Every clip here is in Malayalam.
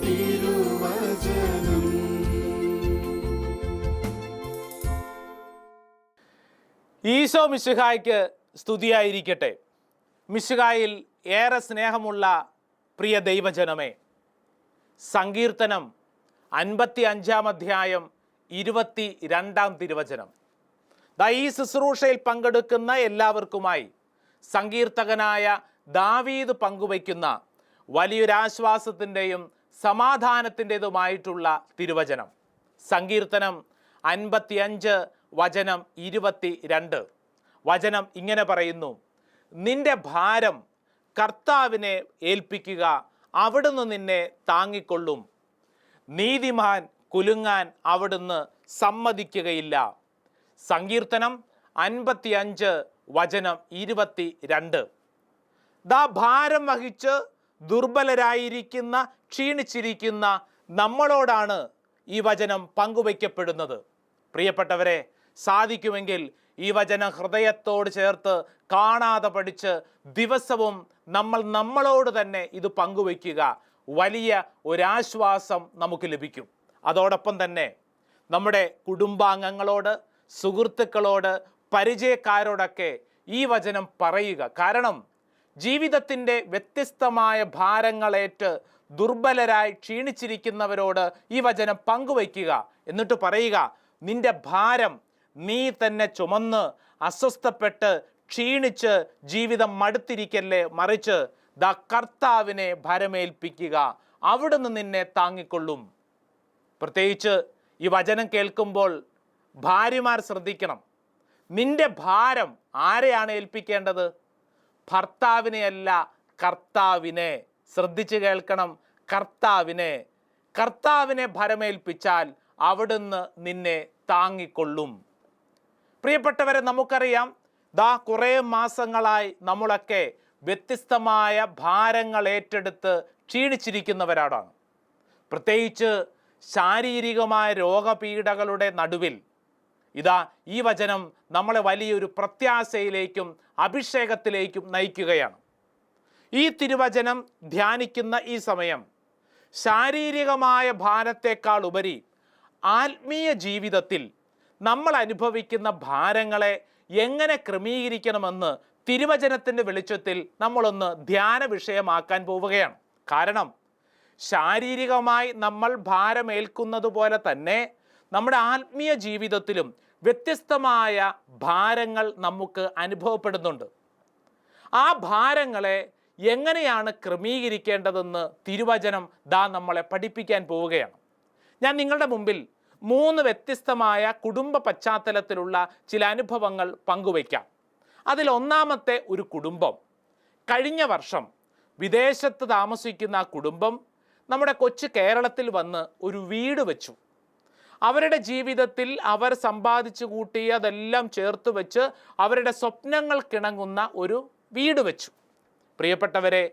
തിരുവചനം. ഈശോ മിശുഹായ്ക്ക് സ്തുതിയായിരിക്കട്ടെ. മിശുഹായിൽ ഏറെ സ്നേഹമുള്ള പ്രിയ ദൈവജനമേ സങ്കീർത്തനം അൻപത്തി അഞ്ചാം അധ്യായം ഇരുപത്തി രണ്ടാം തിരുവചനം ഈ ശുശ്രൂഷയിൽ പങ്കെടുക്കുന്ന എല്ലാവർക്കുമായി സങ്കീർത്തകനായ ദാവീദ് പങ്കുവയ്ക്കുന്ന വലിയൊരാശ്വാസത്തിന്റെയും സമാധാനത്തിന്റെതുമായിട്ടുള്ള തിരുവചനം. സങ്കീർത്തനം അൻപത്തിയഞ്ച് വചനം ഇരുപത്തി രണ്ട് വചനം ഇങ്ങനെ പറയുന്നു നിന്റെ ഭാരം കർത്താവിനെ ഏൽപ്പിക്കുക അവിടുന്ന് നിന്നെ താങ്ങിക്കൊള്ളും. നീതിമാൻ കുലുങ്ങാൻ അവിടുന്ന് സമ്മതിക്കുകയില്ല. സങ്കീർത്തനം അൻപത്തിയഞ്ച് വചനം ഇരുപത്തി രണ്ട് ദാ ഭാരം വഹിച്ച് ദുർബലരായിരിക്കുന്ന ക്ഷീണിച്ചിരിക്കുന്ന നമ്മളോടാണ് ഈ വചനം പങ്കുവയ്ക്കപ്പെടുന്നത്. പ്രിയപ്പെട്ടവരെ സാധിക്കുമെങ്കിൽ ഈ വചനം ഹൃദയത്തോട് ചേർത്ത് കാണാതെ പഠിച്ച് ദിവസവും നമ്മൾ നമ്മളോട് തന്നെ ഇത് പങ്കുവയ്ക്കുക. വലിയ ഒരാശ്വാസം നമുക്ക് ലഭിക്കും. അതോടൊപ്പം തന്നെ നമ്മുടെ കുടുംബാംഗങ്ങളോട് സുഹൃത്തുക്കളോട് പരിചയക്കാരോടൊക്കെ ഈ വചനം പറയുക. കാരണം ജീവിതത്തിന്റെ വ്യത്യസ്തമായ ഭാരങ്ങളേറ്റ് ദുർബലരായി ക്ഷീണിച്ചിരിക്കുന്നവരോട് ഈ വചനം പങ്കുവയ്ക്കുക. എന്നിട്ട് പറയുക നിന്റെ ഭാരം നീ തന്നെ ചുമന്ന് അസ്വസ്ഥപ്പെട്ട് ക്ഷീണിച്ച് ജീവിതം മടുത്തിരിക്കല്ലേ? മറിച്ച് ദ കർത്താവിനെ ഭരമേൽപ്പിക്കുക. അവിടുന്ന് നിന്നെ താങ്ങിക്കൊള്ളും. പ്രത്യേകിച്ച് ഈ വചനം കേൾക്കുമ്പോൾ ഭാര്യമാർ ശ്രദ്ധിക്കണം. നിന്റെ ഭാരം ആരെയാണ് ഏൽപ്പിക്കേണ്ടത്? ഭർത്താവിനെയല്ല കർത്താവിനെ. ശ്രദ്ധിച്ച് കേൾക്കണം. കർത്താവിനെ. കർത്താവിനെ ഭരമേൽപ്പിച്ചാൽ അവിടുന്ന് നിന്നെ താങ്ങിക്കൊള്ളും. പ്രിയപ്പെട്ടവരെ നമുക്കറിയാം ദാ കുറേ മാസങ്ങളായി നമ്മളൊക്കെ വ്യത്യസ്തമായ ഭാരങ്ങൾ ഏറ്റെടുത്ത് ക്ഷീണിച്ചിരിക്കുന്നവരാണ്. പ്രത്യേകിച്ച് ശാരീരികമായ രോഗപീഠകളുടെ നടുവിൽ ഇതാ ഈ വചനം നമ്മളെ വലിയൊരു പ്രത്യാശയിലേക്കും അഭിഷേകത്തിലേക്കും നയിക്കുകയാണ്. ഈ തിരുവചനം ധ്യാനിക്കുന്ന ഈ സമയം ശാരീരികമായ ഭാരത്തേക്കാൾ ഉപരി ആത്മീയ ജീവിതത്തിൽ നമ്മൾ അനുഭവിക്കുന്ന ഭാരങ്ങളെ എങ്ങനെ ക്രമീകരിക്കണമെന്ന് തിരുവചനത്തിന്റെ വെളിച്ചത്തിൽ നമ്മളൊന്ന് ധ്യാന വിഷയമാക്കാൻ പോവുകയാണ്. കാരണം ശാരീരികമായി നമ്മൾ ഭാരമേൽക്കുന്നത് പോലെ തന്നെ നമ്മുടെ ആത്മീയ ജീവിതത്തിലും വ്യത്യസ്തമായ ഭാരങ്ങൾ നമുക്ക് അനുഭവപ്പെടുന്നുണ്ട്. ആ ഭാരങ്ങളെ എങ്ങനെയാണ് ക്രമീകരിക്കേണ്ടതെന്ന് തിരുവചനം ദാ നമ്മളെ പഠിപ്പിക്കാൻ പോവുകയാണ്. ഞാൻ നിങ്ങളുടെ മുമ്പിൽ മൂന്ന് വ്യത്യസ്തമായ കുടുംബ പശ്ചാത്തലത്തിലുള്ള ചില അനുഭവങ്ങൾ പങ്കുവയ്ക്കാം. അതിൽ ഒന്നാമത്തെ ഒരു കുടുംബം. കഴിഞ്ഞ വർഷം വിദേശത്ത് താമസിക്കുന്ന ആ കുടുംബം നമ്മുടെ കൊച്ചു കേരളത്തിൽ വന്ന് ഒരു വീട് വെച്ചു. അവരുടെ ജീവിതത്തിൽ അവർ സമ്പാദിച്ചു കൂട്ടിയതെല്ലാം ചേർത്ത് വെച്ച് അവരുടെ സ്വപ്നങ്ങൾ കിണങ്ങുന്ന ഒരു വീട് വെച്ചു. പ്രിയപ്പെട്ടവരെ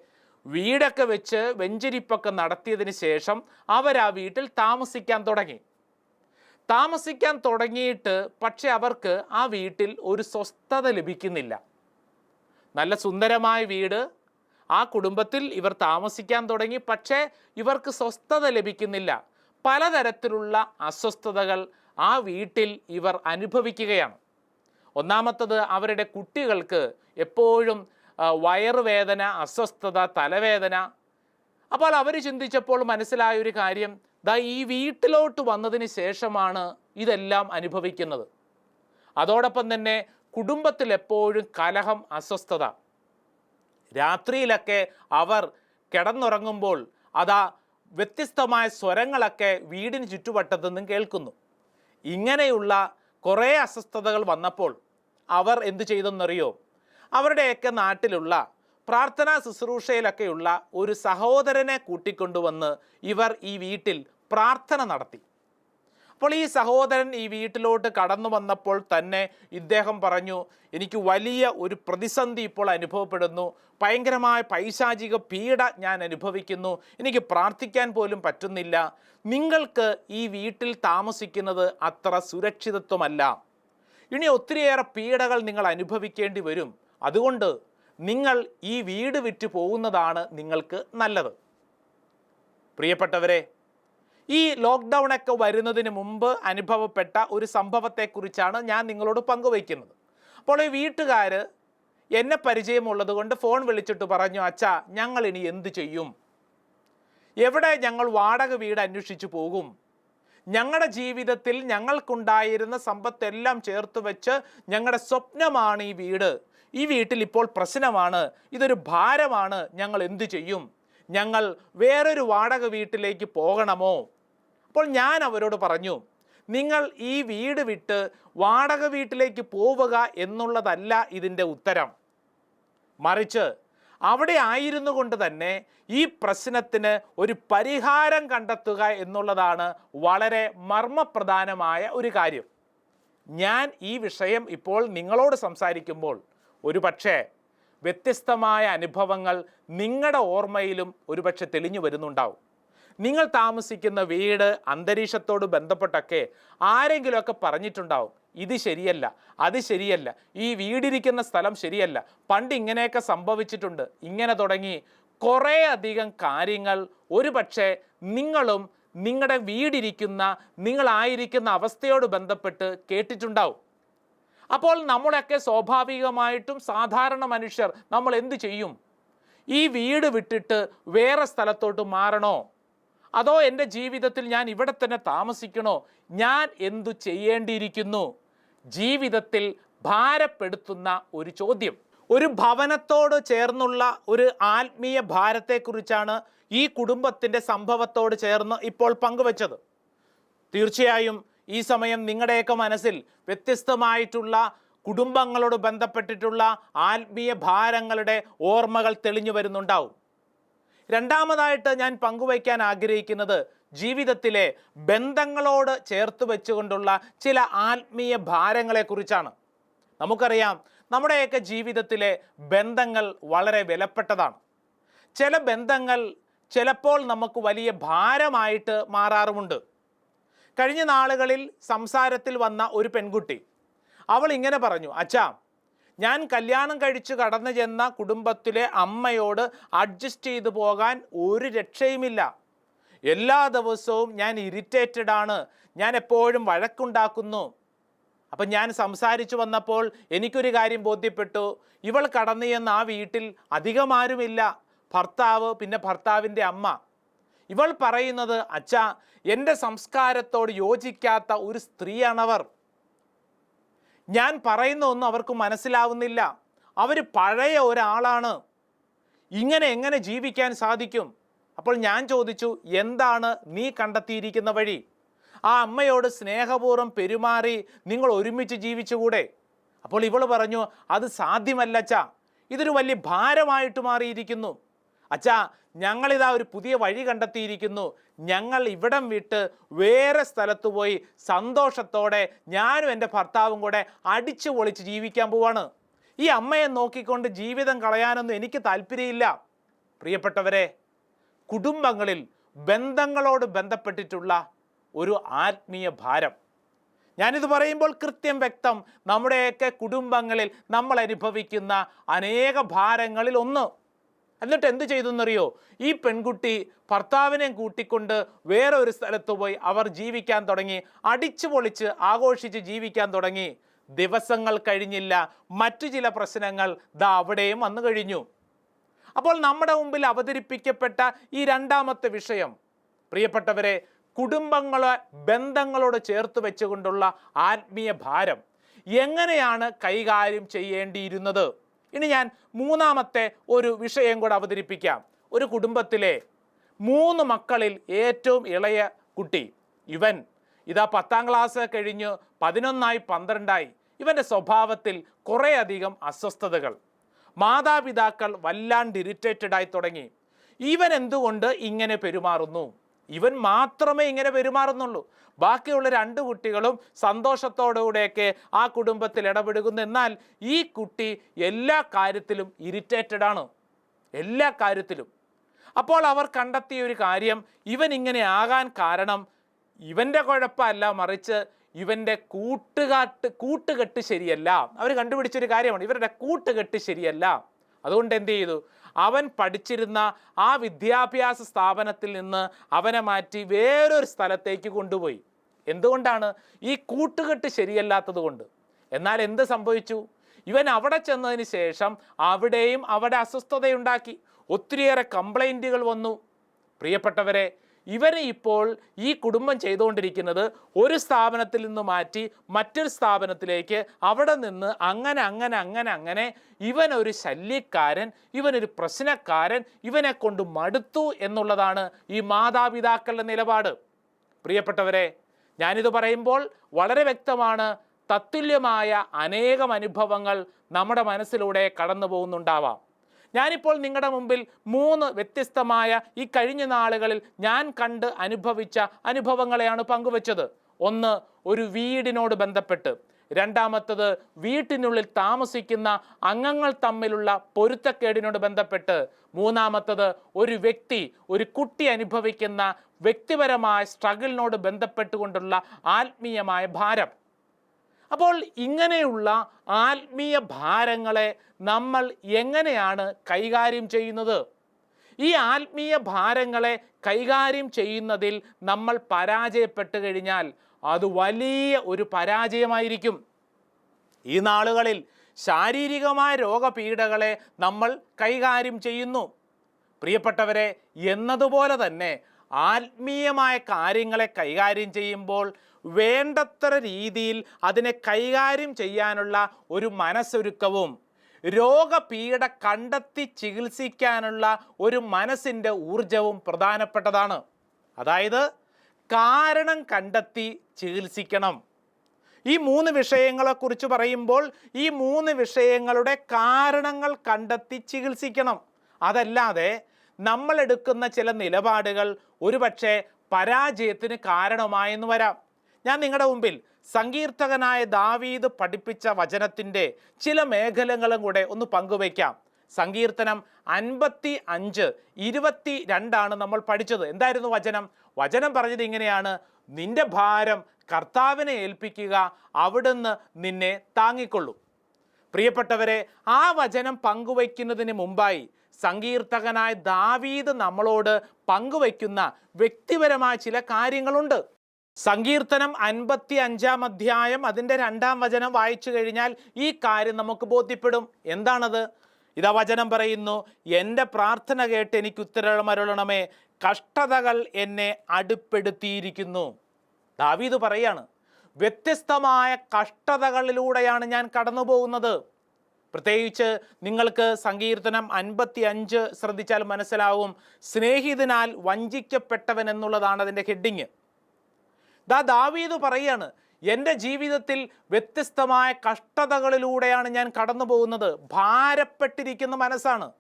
വീടൊക്കെ വെച്ച് വെഞ്ചരിപ്പൊക്കെ നടത്തിയതിന് ശേഷം അവർ ആ വീട്ടിൽ താമസിക്കാൻ തുടങ്ങി. താമസിക്കാൻ തുടങ്ങിയിട്ട് പക്ഷെ അവർക്ക് ആ വീട്ടിൽ ഒരു സ്വസ്ഥത ലഭിക്കുന്നില്ല. നല്ല സുന്ദരമായ വീട് ആ കുടുംബത്തിൽ ഇവർ താമസിക്കാൻ തുടങ്ങി. പക്ഷേ ഇവർക്ക് സ്വസ്ഥത ലഭിക്കുന്നില്ല. പലതരത്തിലുള്ള അസ്വസ്ഥതകൾ ആ വീട്ടിൽ ഇവർ അനുഭവിക്കുകയാണ്. ഒന്നാമത്തത് അവരുടെ കുട്ടികൾക്ക് എപ്പോഴും വയറുവേദന അസ്വസ്ഥത തലവേദന. അപ്പോൾ അവർ ചിന്തിച്ചപ്പോൾ മനസ്സിലായ ഒരു കാര്യം ദാ ഈ വീട്ടിലോട്ട് വന്നതിന് ശേഷമാണ് ഇതെല്ലാം അനുഭവിക്കുന്നത്. അതോടൊപ്പം തന്നെ കുടുംബത്തിൽ എപ്പോഴും കലഹം അസ്വസ്ഥത. രാത്രിയിലൊക്കെ അവർ കിടന്നുറങ്ങുമ്പോൾ അതാ വ്യത്യസ്തമായ സ്വരങ്ങളൊക്കെ വീടിന് ചുറ്റുവട്ടത്തു നിന്നും കേൾക്കുന്നു. ഇങ്ങനെയുള്ള കുറേ അസ്വസ്ഥതകൾ വന്നപ്പോൾ അവർ എന്തു ചെയ്തെന്നറിയോ? അവരുടെയൊക്കെ നാട്ടിലുള്ള പ്രാർത്ഥനാ ശുശ്രൂഷയിലൊക്കെയുള്ള ഒരു സഹോദരനെ കൂട്ടിക്കൊണ്ടുവന്ന് ഇവർ ഈ വീട്ടിൽ പ്രാർത്ഥന നടത്തി. അപ്പോൾ ഈ സഹോദരൻ ഈ വീട്ടിലോട്ട് കടന്നു വന്നപ്പോൾ തന്നെ ഇദ്ദേഹം പറഞ്ഞു എനിക്ക് വലിയ ഒരു പ്രതിസന്ധി ഇപ്പോൾ അനുഭവപ്പെടുന്നു. ഭയങ്കരമായ പൈശാചിക പീഡ ഞാൻ അനുഭവിക്കുന്നു. എനിക്ക് പ്രാർത്ഥിക്കാൻ പോലും പറ്റുന്നില്ല. നിങ്ങൾക്ക് ഈ വീട്ടിൽ താമസിക്കുന്നത് അത്ര സുരക്ഷിതത്വമല്ല. ഇനി ഒത്തിരിയേറെ പീഡകൾ നിങ്ങൾ അനുഭവിക്കേണ്ടി വരും. അതുകൊണ്ട് നിങ്ങൾ ഈ വീട് വിറ്റ് പോകുന്നതാണ് നിങ്ങൾക്ക് നല്ലത്. പ്രിയപ്പെട്ടവരെ ഈ ലോക്ക്ഡൗൺ ഒക്കെ വരുന്നതിന് മുമ്പ് അനുഭവപ്പെട്ട ഒരു സംഭവത്തെക്കുറിച്ചാണ് ഞാൻ നിങ്ങളോട് പങ്കുവയ്ക്കുന്നത്. അപ്പോൾ ഈ വീട്ടുകാർ എന്നെ പരിചയമുള്ളത് കൊണ്ട് ഫോൺ വിളിച്ചിട്ട് പറഞ്ഞു അച്ഛാ ഞങ്ങൾ ഇനി എന്ത് ചെയ്യും? എവിടെ ഞങ്ങൾ വാടക വീട് അന്വേഷിച്ചു പോകും? ഞങ്ങളുടെ ജീവിതത്തിൽ ഞങ്ങൾക്കുണ്ടായിരുന്ന സമ്പത്തെല്ലാം ചേർത്ത് വെച്ച് ഞങ്ങളുടെ സ്വപ്നമാണ് ഈ വീട്. ഈ വീട്ടിൽ ഇപ്പോൾ പ്രശ്നമാണ്. ഇതൊരു ഭാരമാണ്. ഞങ്ങൾ എന്തു ചെയ്യും? ഞങ്ങൾ വേറൊരു വാടക വീട്ടിലേക്ക് പോകണമോ? അപ്പോൾ ഞാൻ അവരോട് പറഞ്ഞു നിങ്ങൾ ഈ വീട് വിട്ട് വാടക വീട്ടിലേക്ക് പോവുക എന്നുള്ളതല്ല ഇതിന്റെ ഉത്തരം. മറിച്ച് അവിടെ ആയിരുന്നു കൊണ്ട് തന്നെ ഈ പ്രശ്നത്തിന് ഒരു പരിഹാരം കണ്ടെത്തുക എന്നുള്ളതാണ് വളരെ മർമ്മപ്രധാനമായ ഒരു കാര്യം. ഞാൻ ഈ വിഷയം ഇപ്പോൾ നിങ്ങളോട് സംസാരിക്കുമ്പോൾ ഒരു പക്ഷേ വ്യത്യസ്തമായ അനുഭവങ്ങൾ നിങ്ങളുടെ ഓർമ്മയിലും ഒരുപക്ഷെ തെളിഞ്ഞു വരുന്നുണ്ടാവും. നിങ്ങൾ താമസിക്കുന്ന വീട് അന്തരീക്ഷത്തോട് ബന്ധപ്പെട്ടൊക്കെ ആരെങ്കിലുമൊക്കെ പറഞ്ഞിട്ടുണ്ടാവും. ഇത് ശരിയല്ല അത് ശരിയല്ല ഈ വീടിരിക്കുന്ന സ്ഥലം ശരിയല്ല. പണ്ട് ഇങ്ങനെയൊക്കെ സംഭവിച്ചിട്ടുണ്ട്. ഇങ്ങനെ തുടങ്ങി കുറേ അധികം കാര്യങ്ങൾ ഒരുപക്ഷെ നിങ്ങളും നിങ്ങളുടെ വീടിരിക്കുന്ന നിങ്ങളായിരിക്കുന്ന അവസ്ഥയോട് ബന്ധപ്പെട്ട് കേട്ടിട്ടുണ്ടാവും. അപ്പോൾ നമ്മളൊക്കെ സ്വാഭാവികമായിട്ടും സാധാരണ മനുഷ്യർ നമ്മൾ എന്ത് ചെയ്യും? ഈ വീട് വിട്ടിട്ട് വേറെ സ്ഥലത്തോട്ട് മാറണോ? അതോ എന്റെ ജീവിതത്തിൽ ഞാൻ ഇവിടെ തന്നെ താമസിക്കണോ? ഞാൻ എന്തു ചെയ്യേണ്ടിയിരിക്കുന്നു? ജീവിതത്തിൽ ഭാരപ്പെടുത്തുന്ന ഒരു ചോദ്യം. ഒരു ഭവനത്തോട് ചേർന്നുള്ള ഒരു ആത്മീയ ഭാരത്തെക്കുറിച്ചാണ് ഈ കുടുംബത്തിന്റെ സംഭവത്തോട് ചേർന്ന് ഇപ്പോൾ പങ്കുവച്ചത്. തീർച്ചയായും ഈ സമയം നിങ്ങളുടെയൊക്കെ മനസ്സിൽ വ്യത്യസ്തമായിട്ടുള്ള കുടുംബങ്ങളോട് ബന്ധപ്പെട്ടിട്ടുള്ള ആത്മീയ ഭാരങ്ങളുടെ ഓർമ്മകൾ തെളിഞ്ഞു വരുന്നുണ്ടാവും. രണ്ടാമതായിട്ട് ഞാൻ പങ്കുവയ്ക്കാൻ ആഗ്രഹിക്കുന്നത് ജീവിതത്തിലെ ബന്ധങ്ങളോട് ചേർത്ത് വെച്ചുകൊണ്ടുള്ള ചില ആത്മീയ ഭാരങ്ങളെക്കുറിച്ചാണ്. നമുക്കറിയാം നമ്മുടെയൊക്കെ ജീവിതത്തിലെ ബന്ധങ്ങൾ വളരെ വിലപ്പെട്ടതാണ്. ചില ബന്ധങ്ങൾ ചിലപ്പോൾ നമുക്ക് വലിയ ഭാരമായിട്ട് മാറാറുമുണ്ട്. കഴിഞ്ഞ നാളുകളിൽ സംസാരത്തിൽ വന്ന ഒരു പെൺകുട്ടി അവൾ ഇങ്ങനെ പറഞ്ഞു അച്ഛാ ഞാൻ കല്യാണം കഴിച്ച് കടന്നു ചെന്ന കുടുംബത്തിലെ അമ്മയോട് അഡ്ജസ്റ്റ് ചെയ്തു പോകാൻ ഒരു രക്ഷയുമില്ല. എല്ലാ ദിവസവും ഞാൻ ഇറിറ്റേറ്റഡ് ആണ്. ഞാൻ എപ്പോഴും വഴക്കുണ്ടാക്കുന്നു. അപ്പം ഞാൻ സംസാരിച്ചു വന്നപ്പോൾ എനിക്കൊരു കാര്യം ബോധ്യപ്പെട്ടു. ഇവൾ കടന്നു ചെന്ന ആ വീട്ടിൽ അധികം ആരുമില്ല. ഭർത്താവ് പിന്നെ ഭർത്താവിന്റെ അമ്മ. ഇവൾ പറയുന്നത് അച്ഛ എന്റെ സംസ്കാരത്തോട് യോജിക്കാത്ത ഒരു സ്ത്രീയാണവർ. ഞാൻ പറയുന്ന ഒന്നും അവർക്ക് മനസ്സിലാവുന്നില്ല. അവർ പഴയ ഒരാളാണ്. ഇങ്ങനെ എങ്ങനെ ജീവിക്കാൻ സാധിക്കും? അപ്പോൾ ഞാൻ ചോദിച്ചു എന്താണ് നീ കണ്ടെത്തിയിരിക്കുന്ന വഴി? ആ അമ്മയോട് സ്നേഹപൂർവം പെരുമാറി നിങ്ങൾ ഒരുമിച്ച് ജീവിച്ചുകൂടെ? അപ്പോൾ ഇവൾ പറഞ്ഞു അത് സാധ്യമല്ല അച്ഛാ. ഇതൊരു വലിയ ഭാരമായിട്ട് മാറിയിരിക്കുന്നു. അച്ഛാ ഞങ്ങളിതാ ഒരു പുതിയ വഴി കണ്ടെത്തിയിരിക്കുന്നു. ഞങ്ങൾ ഇവിടം വിട്ട് വേറെ സ്ഥലത്ത് പോയി സന്തോഷത്തോടെ ഞാനും എന്റെ ഭർത്താവും കൂടെ അടിച്ചു പൊളിച്ച് ജീവിക്കാൻ പോവാണ്. ഈ അമ്മയെ നോക്കിക്കൊണ്ട് ജീവിതം കളയാനൊന്നും എനിക്ക് താല്പര്യമില്ല. പ്രിയപ്പെട്ടവരെ കുടുംബങ്ങളിൽ ബന്ധങ്ങളോട് ബന്ധപ്പെട്ടിട്ടുള്ള ഒരു ആത്മീയ ഭാരം. ഞാനിത് പറയുമ്പോൾ കൃത്യം വ്യക്തം. നമ്മുടെയൊക്കെ കുടുംബങ്ങളിൽ നമ്മൾ അനുഭവിക്കുന്ന അനേക ഭാരങ്ങളിൽ ഒന്ന്. എന്നിട്ട് എന്ത് ചെയ്തു എന്നറിയോ ഈ പെൺകുട്ടി ഭർത്താവിനെയും കൂട്ടിക്കൊണ്ട് വേറെ ഒരു സ്ഥലത്ത് പോയി അവർ ജീവിക്കാൻ തുടങ്ങി. അടിച്ചു പൊളിച്ച് ആഘോഷിച്ച് ജീവിക്കാൻ തുടങ്ങി. ദിവസങ്ങൾ കഴിഞ്ഞില്ല. മറ്റു ചില പ്രശ്നങ്ങൾ ദാ അവിടെയും വന്നു കഴിഞ്ഞു. അപ്പോൾ നമ്മുടെ മുമ്പിൽ അവതരിപ്പിക്കപ്പെട്ട ഈ രണ്ടാമത്തെ വിഷയം. പ്രിയപ്പെട്ടവരെ കുടുംബങ്ങളെ ബന്ധങ്ങളോട് ചേർത്ത് വെച്ചുകൊണ്ടുള്ള ആത്മീയ ഭാരം. എങ്ങനെയാണ് കൈകാര്യം ചെയ്യേണ്ടിയിരുന്നത്? ഇനി ഞാൻ മൂന്നാമത്തെ ഒരു വിഷയം കൂടെ അവതരിപ്പിക്കാം. ഒരു കുടുംബത്തിലെ മൂന്ന് മക്കളിൽ ഏറ്റവും ഇളയ കുട്ടി ഇവൻ. ഇതാ പത്താം ക്ലാസ് കഴിഞ്ഞ് പതിനൊന്നായി പന്ത്രണ്ടായി. ഇവന്റെ സ്വഭാവത്തിൽ കുറേയധികം അസ്വസ്ഥതകൾ. മാതാപിതാക്കൾ വല്ലാണ്ട് ഇറിറ്റേറ്റഡായി തുടങ്ങി. ഇവൻ എന്തുകൊണ്ട് ഇങ്ങനെ പെരുമാറുന്നു? ഇവൻ മാത്രമേ ഇങ്ങനെ പെരുമാറുന്നുള്ളൂ. ബാക്കിയുള്ള രണ്ട് കുട്ടികളും സന്തോഷത്തോടുകൂടെയൊക്കെ ആ കുടുംബത്തിൽ ഇടപെടുകുന്നു എന്നാൽ ഈ കുട്ടി എല്ലാ കാര്യത്തിലും ഇറിറ്റേറ്റഡ് ആണ്. എല്ലാ കാര്യത്തിലും. അപ്പോൾ അവർ കണ്ടെത്തിയ ഒരു കാര്യം ഇവൻ ഇങ്ങനെ ആകാൻ കാരണം ഇവന്റെ കുഴപ്പമല്ല മറിച്ച് ഇവന്റെ കൂട്ടുകാട്ട് കൂട്ടുകെട്ട് ശരിയല്ല. അവർ കണ്ടുപിടിച്ചൊരു കാര്യമാണ്. ഇവരുടെ കൂട്ടുകെട്ട് ശരിയല്ല. അതുകൊണ്ട് എന്ത് ചെയ്തു? അവൻ പഠിച്ചിരുന്ന ആ വിദ്യാഭ്യാസ സ്ഥാപനത്തിൽ നിന്ന് അവനെ മാറ്റി വേറൊരു സ്ഥലത്തേക്ക് കൊണ്ടുപോയി. എന്തുകൊണ്ടാണ്? ഈ കൂട്ടുകെട്ട് ശരിയല്ലാത്തത് കൊണ്ട്. എന്നാൽ എന്ത് സംഭവിച്ചു? ഇവൻ അവിടെ ചെന്നതിന് ശേഷം അവിടെയും അവിടെ അസ്വസ്ഥതയുണ്ടാക്കി. ഒത്തിരിയേറെ കംപ്ലൈന്റുകൾ വന്നു. പ്രിയപ്പെട്ടവരെ ഇവരെ ഇപ്പോൾ ഈ കുടുംബം ചെയ്തുകൊണ്ടിരിക്കുന്നത് ഒരു സ്ഥാപനത്തിൽ നിന്ന് മാറ്റി മറ്റൊരു സ്ഥാപനത്തിലേക്ക് അവിടെ നിന്ന് അങ്ങനെ അങ്ങനെ അങ്ങനെ അങ്ങനെ ഇവനൊരു ശല്യക്കാരൻ ഇവനൊരു പ്രശ്നക്കാരൻ ഇവനെ കൊണ്ട് മടുത്തു എന്നുള്ളതാണ് ഈ മാതാപിതാക്കളുടെ നിലപാട്. പ്രിയപ്പെട്ടവരെ ഞാനിത് പറയുമ്പോൾ വളരെ വ്യക്തമാണ്. തത്തുല്യമായ അനേകം അനുഭവങ്ങൾ നമ്മുടെ മനസ്സിലൂടെ കടന്നു പോകുന്നുണ്ടാവാം ഞാനിപ്പോൾ നിങ്ങളുടെ മുമ്പിൽ മൂന്ന് വ്യത്യസ്തമായ ഈ കഴിഞ്ഞ നാളുകളിൽ ഞാൻ കണ്ട് അനുഭവിച്ച അനുഭവങ്ങളെയാണ് പങ്കുവച്ചത്. ഒന്ന് ഒരു വീടിനോട് ബന്ധപ്പെട്ട്. രണ്ടാമത്തത് വീട്ടിനുള്ളിൽ താമസിക്കുന്ന അംഗങ്ങൾ തമ്മിലുള്ള പൊരുത്തക്കേടിനോട് ബന്ധപ്പെട്ട്. മൂന്നാമത്തത് ഒരു വ്യക്തി ഒരു കുട്ടി അനുഭവിക്കുന്ന വ്യക്തിപരമായ സ്ട്രഗിളിനോട് ബന്ധപ്പെട്ടുകൊണ്ടുള്ള ആത്മീയമായ ഭാരം. അപ്പോൾ ഇങ്ങനെയുള്ള ആത്മീയ ഭാരങ്ങളെ നമ്മൾ എങ്ങനെയാണ് കൈകാര്യം ചെയ്യുന്നത്? ഈ ആത്മീയ ഭാരങ്ങളെ കൈകാര്യം ചെയ്യുന്നതിൽ നമ്മൾ പരാജയപ്പെട്ട് കഴിഞ്ഞാൽ അത് വലിയ ഒരു പരാജയമായിരിക്കും. ഈ നാളുകളിൽ ശാരീരികമായ രോഗപീഠകളെ നമ്മൾ കൈകാര്യം ചെയ്യുന്നു. പ്രിയപ്പെട്ടവരെ എന്നതുപോലെ തന്നെ ആത്മീയമായ കാര്യങ്ങളെ കൈകാര്യം ചെയ്യുമ്പോൾ വേണ്ടത്ര രീതിയിൽ അതിനെ കൈകാര്യം ചെയ്യാനുള്ള ഒരു മനസ്സൊരുക്കവും രോഗപീഠ കണ്ടെത്തി ചികിത്സിക്കാനുള്ള ഒരു മനസ്സിന്റെ ഊർജവും പ്രധാനപ്പെട്ടതാണ്. അതായത് കാരണം കണ്ടെത്തി ചികിത്സിക്കണം. ഈ മൂന്ന് വിഷയങ്ങളെക്കുറിച്ച് പറയുമ്പോൾ ഈ മൂന്ന് വിഷയങ്ങളുടെ കാരണങ്ങൾ കണ്ടെത്തി ചികിത്സിക്കണം. അതല്ലാതെ നമ്മൾ എടുക്കുന്ന ചില നിലപാടുകൾ ഒരുപക്ഷെ പരാജയത്തിന് കാരണമായെന്ന് വരാം. ഞാൻ നിങ്ങളുടെ മുമ്പിൽ സങ്കീർത്തകനായ ദാവീദ് പഠിപ്പിച്ച വചനത്തിന്റെ ചില മേഖലകളും കൂടെ ഒന്ന് പങ്കുവയ്ക്കാം. സങ്കീർത്തനം അൻപത്തി അഞ്ച് ഇരുപത്തി രണ്ടാണ് നമ്മൾ പഠിച്ചത്. എന്തായിരുന്നു വചനം? വചനം പറഞ്ഞത് ഇങ്ങനെയാണ്. നിന്റെ ഭാരം കർത്താവിനെ ഏൽപ്പിക്കുക അവിടുന്ന് നിന്നെ താങ്ങിക്കൊള്ളും. പ്രിയപ്പെട്ടവരെ ആ വചനം പങ്കുവയ്ക്കുന്നതിന് മുമ്പായി സങ്കീർത്തകനായ ദാവീദ് നമ്മളോട് പങ്കുവയ്ക്കുന്ന വ്യക്തിപരമായ ചില കാര്യങ്ങളുണ്ട്. സങ്കീർത്തനം അൻപത്തി അഞ്ചാം അധ്യായം അതിന്റെ രണ്ടാം വചനം വായിച്ചു കഴിഞ്ഞാൽ ഈ കാര്യം നമുക്ക് ബോധ്യപ്പെടും. എന്താണത്? ഇതാ വചനം പറയുന്നു എന്റെ പ്രാർത്ഥന കേട്ട് എനിക്ക് ഉത്തരമരുളണമേ കഷ്ടതകൾ എന്നെ അടുപ്പെടുത്തിയിരിക്കുന്നു. ദാവീദ് പറയാണ് വ്യത്യസ്തമായ കഷ്ടതകളിലൂടെയാണ് ഞാൻ കടന്നു പോകുന്നത് പ്രത്യേകിച്ച് നിങ്ങൾക്ക് സങ്കീർത്തനം അൻപത്തി അഞ്ച് ശ്രദ്ധിച്ചാൽ മനസ്സിലാവും സ്നേഹിതനാൽ വഞ്ചിക്കപ്പെട്ടവൻ എന്നുള്ളതാണ് അതിന്റെ ഹെഡിങ്. ദാ ദാവീദ് പറയാണ് എന്റെ ജീവിതത്തിൽ വ്യത്യസ്തമായ കഷ്ടതകളിലൂടെയാണ് ഞാൻ കടന്നു പോകുന്നത് ഭാരപ്പെട്ടിരിക്കുന്ന മനസ്സാണ്.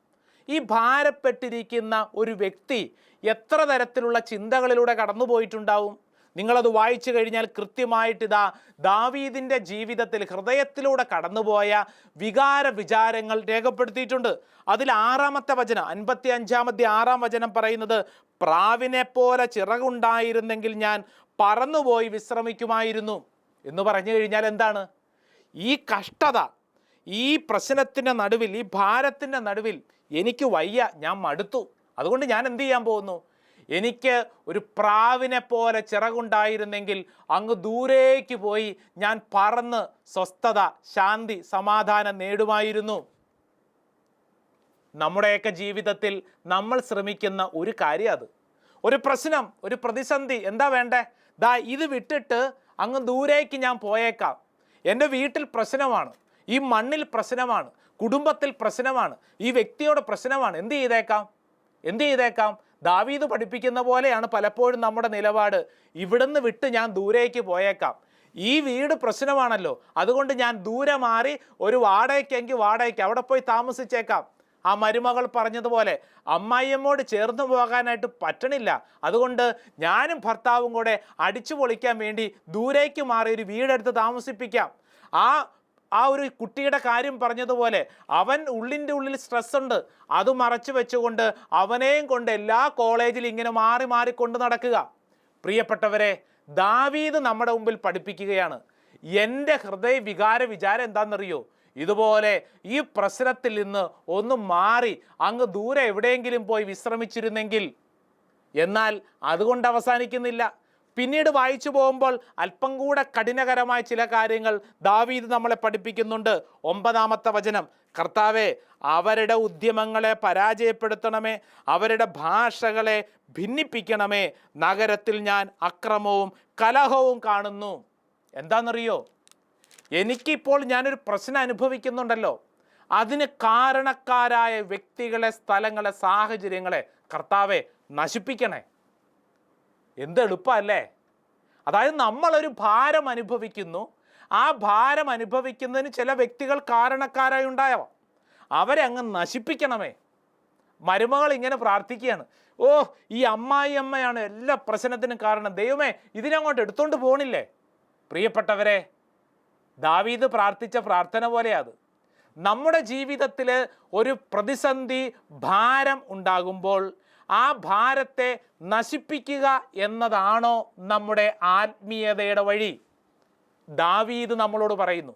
ഈ ഭാരപ്പെട്ടിരിക്കുന്ന ഒരു വ്യക്തി എത്ര തരത്തിലുള്ള ചിന്തകളിലൂടെ കടന്നു പോയിട്ടുണ്ടാവും നിങ്ങളത് വായിച്ചു കഴിഞ്ഞാൽ കൃത്യമായിട്ട് ഇതാ ദാവീദിന്റെ ജീവിതത്തിൽ ഹൃദയത്തിലൂടെ കടന്നുപോയ വികാര വിചാരങ്ങൾ രേഖപ്പെടുത്തിയിട്ടുണ്ട്. അതിൽ ആറാമത്തെ വചനം അൻപത്തി അഞ്ചാമത്തെ ആറാം വചനം പറയുന്നത് പ്രാവിനെ പോലെ ചിറകുണ്ടായിരുന്നെങ്കിൽ ഞാൻ പറന്നുപോയി വിശ്രമിക്കുമായിരുന്നു. എന്ന് പറഞ്ഞു കഴിഞ്ഞാൽ എന്താണ്? ഈ കഷ്ടത ഈ പ്രശ്നത്തിന്റെ നടുവിൽ ഈ ഭാരത്തിന്റെ നടുവിൽ എനിക്ക് വയ്യ ഞാൻ മടുത്തു. അതുകൊണ്ട് ഞാൻ എന്ത് ചെയ്യാൻ പോകുന്നു? എനിക്ക് ഒരു പ്രാവിനെ പോലെ ചിറകുണ്ടായിരുന്നെങ്കിൽ അങ്ങ് ദൂരേക്ക് പോയി ഞാൻ പറന്ന് സ്വസ്ഥത ശാന്തി സമാധാനം നേടുമായിരുന്നു. നമ്മുടെയൊക്കെ ജീവിതത്തിൽ നമ്മൾ ശ്രമിക്കുന്ന ഒരു കാര്യം അത്. ഒരു പ്രശ്നം ഒരു പ്രതിസന്ധി എന്താ വേണ്ടേ? ദാ ഇത് വിട്ടിട്ട് അങ്ങ് ദൂരേക്ക് ഞാൻ പോയേക്കാം. എന്റെ വീട്ടിൽ പ്രശ്നമാണ്. ഈ മണ്ണിൽ പ്രശ്നമാണ്. കുടുംബത്തിൽ പ്രശ്നമാണ്. ഈ വ്യക്തിയോട് പ്രശ്നമാണ്. എന്ത് ചെയ്തേക്കാം? എന്ത് ചെയ്തേക്കാം? ദാവീദ് പഠിപ്പിക്കുന്ന പോലെയാണ് പലപ്പോഴും നമ്മുടെ നിലപാട്. ഇവിടുന്ന് വിട്ട് ഞാൻ ദൂരേക്ക് പോയേക്കാം. ഈ വീട് പ്രശ്നമാണല്ലോ. അതുകൊണ്ട് ഞാൻ ദൂരെ മാറി ഒരു വാടകയ്ക്കെങ്കിൽ വാടകയ്ക്ക് അവിടെ പോയി താമസിച്ചേക്കാം. ആ മരുമകൾ പറഞ്ഞതുപോലെ അമ്മായിയമ്മോട് ചേർന്നു പോകാനായിട്ട് പറ്റണില്ല. അതുകൊണ്ട് ഞാനും ഭർത്താവും കൂടെ അടിച്ചു പൊളിക്കാൻ വേണ്ടി ദൂരേക്ക് മാറി ഒരു വീടെടുത്ത് താമസിപ്പിക്കാം. ആ ആ ഒരു കുട്ടിയുടെ കാര്യം പറഞ്ഞതുപോലെ അവൻ ഉള്ളിന്റെ ഉള്ളിൽ സ്ട്രെസ് ഉണ്ട് അത് മറച്ചു വെച്ചുകൊണ്ട് അവനെയും കൊണ്ട് എല്ലാ കോളേജിലും ഇങ്ങനെ മാറി മാറി കൊണ്ട് നടക്കുക. പ്രിയപ്പെട്ടവരെ ദാവീദ് നമ്മുടെ മുമ്പിൽ പഠിപ്പിക്കുകയാണ്. എന്റെ ഹൃദയ വികാര വിചാരം എന്താണെന്നറിയോ? ഇതുപോലെ ഈ പ്രശ്നത്തിൽ നിന്ന് ഒന്ന് മാറി അങ്ങ് ദൂരെ എവിടെയെങ്കിലും പോയി വിശ്രമിച്ചിരുന്നെങ്കിൽ എന്നാൽ അതുകൊണ്ട് അവസാനിക്കുന്നില്ല. പിന്നീട് വായിച്ചു പോകുമ്പോൾ അല്പം കൂടെ കഠിനകരമായ ചില കാര്യങ്ങൾ ദാവീദ് നമ്മളെ പഠിപ്പിക്കുന്നുണ്ട്. ഒമ്പതാമത്തെ വചനം കർത്താവെ അവരുടെ ഉദ്യമങ്ങളെ പരാജയപ്പെടുത്തണമേ അവരുടെ ഭാഷകളെ ഭിന്നിപ്പിക്കണമേ നഗരത്തിൽ ഞാൻ അക്രമവും കലഹവും കാണുന്നു. എന്താണെന്നറിയോ എനിക്കിപ്പോൾ ഞാനൊരു പ്രശ്നം അനുഭവിക്കുന്നുണ്ടല്ലോ. അതിന് കാരണക്കാരായ വ്യക്തികളെ സ്ഥലങ്ങളെ സാഹചര്യങ്ങളെ കർത്താവെ നശിപ്പിക്കണേ. എന്ത് എളുപ്പമല്ലേ? അതായത് നമ്മളൊരു ഭാരം അനുഭവിക്കുന്നു. ആ ഭാരം അനുഭവിക്കുന്നതിന് ചില വ്യക്തികൾ കാരണക്കാരായി ഉണ്ടായവാം അവരെ അങ്ങ് നശിപ്പിക്കണമേ. മരുമകൾ ഇങ്ങനെ പ്രാർത്ഥിക്കുകയാണ്. ഓ ഈ അമ്മായി അമ്മയാണ് എല്ലാ പ്രശ്നത്തിനും കാരണം. ദൈവമേ ഇതിനങ്ങോട്ട് എടുത്തുകൊണ്ട് പോണില്ലേ? പ്രിയപ്പെട്ടവരെ ദാവീദ് പ്രാർത്ഥിച്ച പ്രാർത്ഥന പോലെയത് നമ്മുടെ ജീവിതത്തിൽ ഒരു പ്രതിസന്ധി ഭാരം ഉണ്ടാകുമ്പോൾ ആ ഭാരത്തെ നശിപ്പിക്കുക എന്നതാണോ നമ്മുടെ ആത്മീയതയുടെ വഴി? ദാവീദ് നമ്മളോട് പറയുന്നു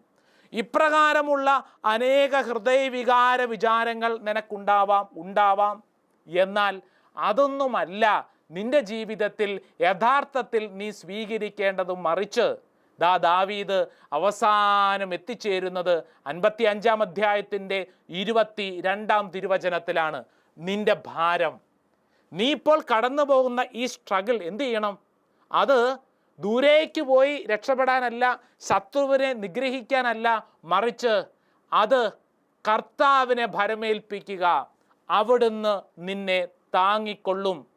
ഇപ്രകാരമുള്ള അനേക ഹൃദയവികാര വിചാരങ്ങൾ നിനക്കുണ്ടാവാം ഉണ്ടാവാം. എന്നാൽ അതൊന്നുമല്ല നിന്റെ ജീവിതത്തിൽ യഥാർത്ഥത്തിൽ നീ സ്വീകരിക്കേണ്ടതും മറിച്ച് ദാ ദാവീദ് അവസാനം എത്തിച്ചേരുന്നത് അൻപത്തി അഞ്ചാം അധ്യായത്തിന്റെ ഇരുപത്തി രണ്ടാം തിരുവചനത്തിലാണ്. നിന്റെ ഭാരം. നീ ഇപ്പോൾ കടന്നു പോകുന്ന ഈ സ്ട്രഗിൾ എന്ത് ചെയ്യണം? അത് ദൂരേക്ക് പോയി രക്ഷപ്പെടാനല്ല ശത്രുവിനെ നിഗ്രഹിക്കാനല്ല മറിച്ച് അത് കർത്താവിനെ ഭരമേൽപ്പിക്കുക. അവിടുന്ന് നിന്നെ താങ്ങിക്കൊള്ളും.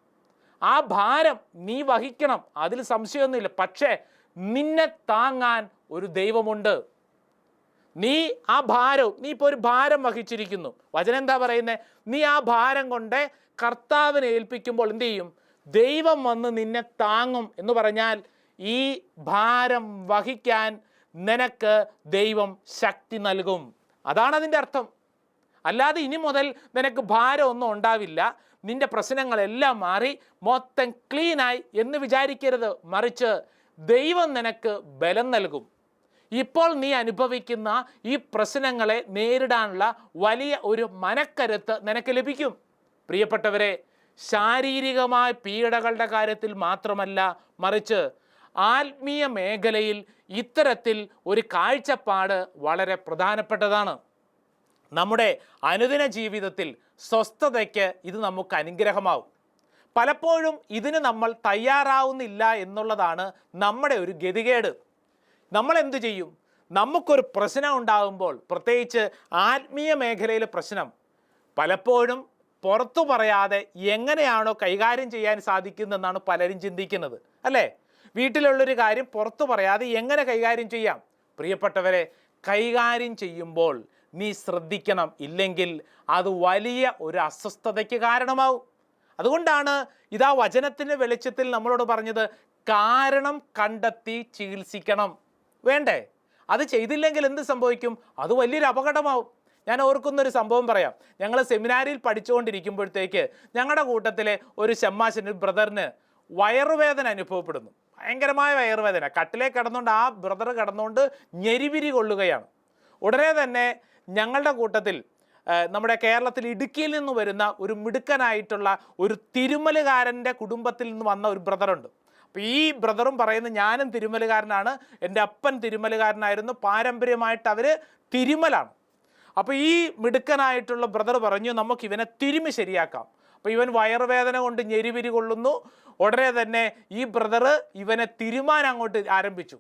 ആ ഭാരം നീ വഹിക്കണം. അതിൽ സംശയമൊന്നുമില്ല. പക്ഷേ നിന്നെ താങ്ങാൻ ഒരു ദൈവമുണ്ട്. നീ ആ ഭാരവും നീ ഇപ്പോൾ ഒരു ഭാരം വഹിച്ചിരിക്കുന്നു. വചനം എന്താ പറയുന്നത് നീ ആ ഭാരം കൊണ്ട് കർത്താവിനെ ഏൽപ്പിക്കുമ്പോൾ എന്തു ചെയ്യും? ദൈവം വന്ന് നിന്നെ താങ്ങും എന്ന് പറഞ്ഞാൽ ഈ ഭാരം വഹിക്കാൻ നിനക്ക് ദൈവം ശക്തി നൽകും. അതാണ് അതിന്റെ അർത്ഥം. അല്ലാതെ ഇനി മുതൽ നിനക്ക് ഭാരമൊന്നും ഉണ്ടാവില്ല. നിന്റെ പ്രശ്നങ്ങളെല്ലാം മാറി മൊത്തം ക്ലീനായി എന്ന് വിചാരിക്കരുത്. മറിച്ച് ദൈവം നിനക്ക് ബലം നൽകും. ഇപ്പോൾ നീ അനുഭവിക്കുന്ന ഈ പ്രശ്നങ്ങളെ നേരിടാനുള്ള വലിയ ഒരു മനക്കരുത്ത് നിനക്ക് ലഭിക്കും. പ്രിയപ്പെട്ടവരെ ശാരീരികമായ പീഡകളുടെ കാര്യത്തിൽ മാത്രമല്ല മറിച്ച് ആത്മീയ മേഖലയിൽ ഇത്തരത്തിൽ ഒരു കാഴ്ചപ്പാട് വളരെ പ്രധാനപ്പെട്ടതാണ്. നമ്മുടെ അനുദിന ജീവിതത്തിൽ സ്വസ്ഥതയ്ക്ക് ഇത് നമുക്ക് അനുഗ്രഹമാവും. പലപ്പോഴും ഇതിന് നമ്മൾ തയ്യാറാവുന്നില്ല എന്നുള്ളതാണ് നമ്മുടെ ഒരു ഗതികേട്. നമ്മൾ എന്തു ചെയ്യും? നമുക്കൊരു പ്രശ്നം ഉണ്ടാകുമ്പോൾ പ്രത്യേകിച്ച് ആത്മീയ മേഖലയിലെ പ്രശ്നം പലപ്പോഴും പുറത്തു പറയാതെ എങ്ങനെയാണോ കൈകാര്യം ചെയ്യാൻ സാധിക്കുന്നതെന്നാണ് പലരും ചിന്തിക്കുന്നത് അല്ലേ? വീട്ടിലുള്ളൊരു കാര്യം പുറത്തു പറയാതെ എങ്ങനെ കൈകാര്യം ചെയ്യാം? പ്രിയപ്പെട്ടവരെ കൈകാര്യം ചെയ്യുമ്പോൾ നീ ശ്രദ്ധിക്കണം ഇല്ലെങ്കിൽ അത് വലിയ ഒരു അസ്വസ്ഥതയ്ക്ക് കാരണമാവും. അതുകൊണ്ടാണ് ഇതാ വചനത്തിന്റെ വെളിച്ചത്തിൽ നമ്മളോട് പറഞ്ഞത് കാരണം കണ്ടെത്തി ചികിത്സിക്കണം. വേണ്ടേ? അത് ചെയ്തില്ലെങ്കിൽ എന്ത് സംഭവിക്കും? അത് വലിയൊരു അപകടമാവും. ഞാൻ ഓർക്കുന്നൊരു സംഭവം പറയാം. ഞങ്ങൾ സെമിനാരിയിൽ പഠിച്ചുകൊണ്ടിരിക്കുമ്പോഴത്തേക്ക് ഞങ്ങളുടെ കൂട്ടത്തിലെ ഒരു ഒരു ബ്രദറിന് വയറുവേദന അനുഭവപ്പെടുന്നു. ഭയങ്കരമായ വയറുവേദന. കട്ടിലേ കിടന്നുകൊണ്ട് ആ ബ്രദർ കിടന്നുകൊണ്ട് ഞെരിവിരി കൊള്ളുകയാണ്. ഉടനെ തന്നെ ഞങ്ങളുടെ കൂട്ടത്തിൽ നമ്മുടെ കേരളത്തിൽ ഇടുക്കിയിൽ നിന്ന് വരുന്ന ഒരു മിടുക്കനായിട്ടുള്ള ഒരു തിരുമലുകാരന്റെ കുടുംബത്തിൽ നിന്ന് വന്ന ഒരു ബ്രദറുണ്ട്. അപ്പോൾ ഈ ബ്രദറും പറയുന്നത് ഞാനും തിരുമലുകാരനാണ്. എന്റെ അപ്പൻ തിരുമലുകാരനായിരുന്നു. പാരമ്പര്യമായിട്ട് അവർ തിരുമലാണ്. അപ്പോൾ ഈ മിടുക്കനായിട്ടുള്ള ബ്രദർ പറഞ്ഞു നമുക്ക് ഇവനെ തിരുമി ശരിയാക്കാം. അപ്പോൾ ഇവൻ വയറുവേദന കൊണ്ട് ഞെരിവിരി കൊള്ളുന്നു. ഉടനെ തന്നെ ഈ ബ്രദർ ഇവനെ തിരുമാൻ അങ്ങോട്ട് ആരംഭിച്ചു.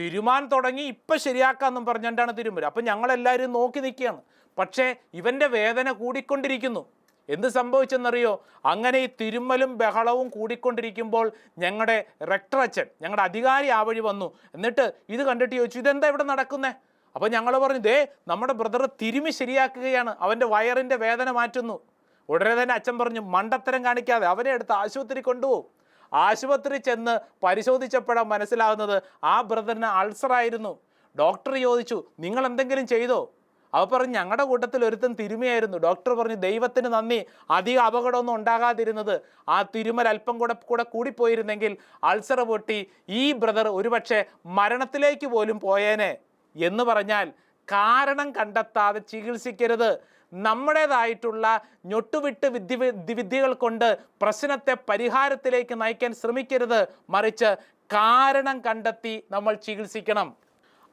തിരുമാൻ തുടങ്ങി ഇപ്പം ശരിയാക്കാമെന്നും പറഞ്ഞുകൊണ്ടാണ് തിരുമൽ അപ്പം ഞങ്ങളെല്ലാവരും നോക്കി നിൽക്കുകയാണ്. പക്ഷേ ഇവന്റെ വേദന കൂടിക്കൊണ്ടിരിക്കുന്നു. എന്ത് സംഭവിച്ചെന്നറിയോ? അങ്ങനെ ഈ തിരുമ്മലും ബഹളവും കൂടിക്കൊണ്ടിരിക്കുമ്പോൾ ഞങ്ങളുടെ റെക്ടർ അച്ഛൻ ഞങ്ങളുടെ അധികാരി ആ വഴി വന്നു. എന്നിട്ട് ഇത് കണ്ടിട്ട് ചോദിച്ചു ഇതെന്താ ഇവിടെ നടക്കുന്നേ? അപ്പോൾ ഞങ്ങൾ പറഞ്ഞു ദേ നമ്മുടെ ബ്രദർ തിരുമി ശരിയാക്കുകയാണ്. അവന്റെ വയറിന്റെ വേദന മാറ്റുന്നു. ഉടനെ തന്നെ അച്ഛൻ പറഞ്ഞു മണ്ടത്തരം കാണിക്കാതെ അവനെ എടുത്ത് ആശുപത്രി കൊണ്ടുപോകും. ആശുപത്രി ചെന്ന് പരിശോധിച്ചപ്പോഴാണ് മനസ്സിലാകുന്നത് ആ ബ്രദറിന് അൾസറായിരുന്നു. ഡോക്ടർ ചോദിച്ചു നിങ്ങൾ എന്തെങ്കിലും ചെയ്തോ? അവ പറഞ്ഞു ഞങ്ങളുടെ കൂട്ടത്തിൽ ഒരുത്തൻ തിരുമയായിരുന്നു. ഡോക്ടർ പറഞ്ഞു ദൈവത്തിന് നന്ദി. അധികം അപകടമൊന്നും ഉണ്ടാകാതിരുന്നത്. ആ തിരുമൽ അല്പം കൂടെ കൂടെ കൂടിപ്പോയിരുന്നെങ്കിൽ അൾസർ പൊട്ടി. ഈ ബ്രദർ ഒരുപക്ഷെ മരണത്തിലേക്ക് പോലും പോയേനെ. എന്ന് പറഞ്ഞാൽ കാരണം കണ്ടെത്താതെ ചികിത്സിക്കരുത്. നമ്മുടേതായിട്ടുള്ള ഞൊട്ടുവിട്ട് വിദ്യ വിദ്യകൾ കൊണ്ട് പ്രശ്നത്തെ പരിഹാരത്തിലേക്ക് നയിക്കാൻ ശ്രമിക്കരുത്. മറിച്ച് കാരണം കണ്ടെത്തി നമ്മൾ ചികിത്സിക്കണം.